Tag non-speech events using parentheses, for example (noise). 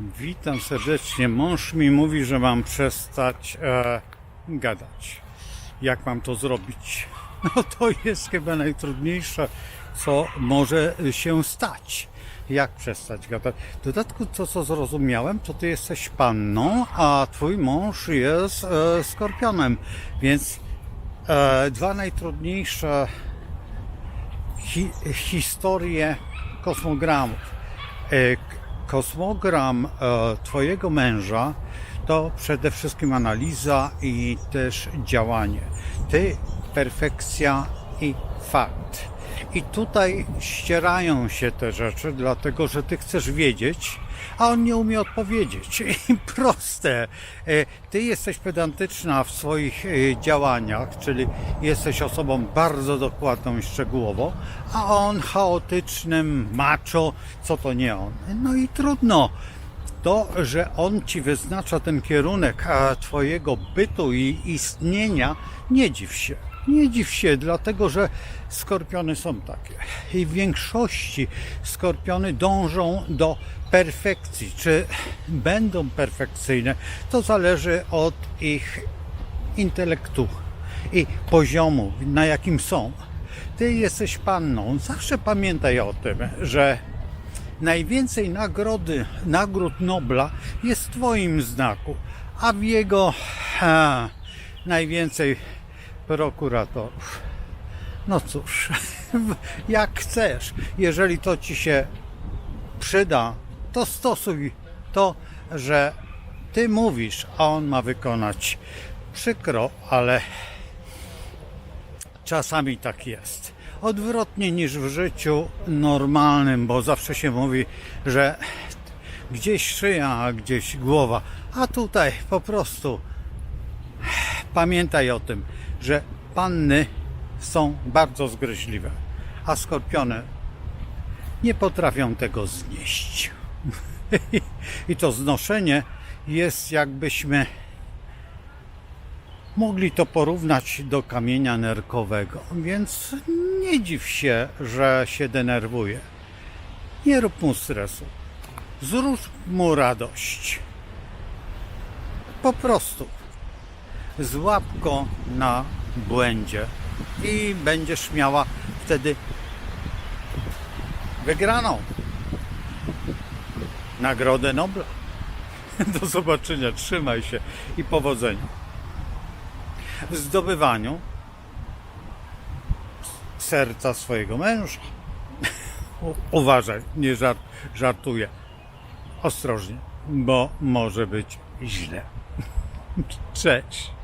Witam serdecznie. Mąż mi mówi, że mam przestać e, gadać. Jak mam to zrobić? (laughs) No to jest chyba najtrudniejsze, co może się stać. Jak przestać gadać? W dodatku to, co zrozumiałem, to ty jesteś panną, a twój mąż jest e, skorpionem. Więc e, dwa najtrudniejsze hi, historie kosmogramów. E, Kosmogram e, Twojego męża to przede wszystkim analiza i też działanie. Ty, perfekcja i fakt. I tutaj ścierają się te rzeczy, dlatego że Ty chcesz wiedzieć, a on nie umie odpowiedzieć. (laughs) I proste. E, Ty jesteś pedantyczna w swoich e, działaniach, czyli jesteś osobą bardzo dokładną i szczegółową, a on chaotycznym, macho, co to nie on. No i trudno. To, że on ci wyznacza ten kierunek twojego bytu i istnienia, nie dziw się. Nie dziw się, dlatego że skorpiony są takie. I w większości skorpiony dążą do perfekcji. Czy będą perfekcyjne, to zależy od ich intelektu i poziomu, na jakim są. Ty jesteś panną. Zawsze pamiętaj o tym, że najwięcej nagrody, nagród Nobla jest w Twoim znaku, a w jego ha, najwięcej prokuratorów. No cóż, (laughs) jak chcesz. Jeżeli to Ci się przyda, to stosuj to, że Ty mówisz, a on ma wykonać. Przykro, ale czasami tak jest. Odwrotnie niż w życiu normalnym, bo zawsze się mówi, że gdzieś szyja, a gdzieś głowa. A tutaj po prostu pamiętaj o tym, że panny są bardzo zgryźliwe, a skorpiony nie potrafią tego znieść. (laughs) I to znoszenie jest jakbyśmy mogli to porównać do kamienia nerkowego, więc nie dziw się, że się denerwuje. Nie rób mu stresu. Zrób mu radość. Po prostu. Złap go na błędzie i będziesz miała wtedy wygraną Nagrodę Nobla. (laughs) Do zobaczenia, trzymaj się i powodzenia w zdobywaniu serca swojego męża. (laughs) Uważaj, nie żart, żartuję. Ostrożnie, bo może być źle. (laughs) Cześć.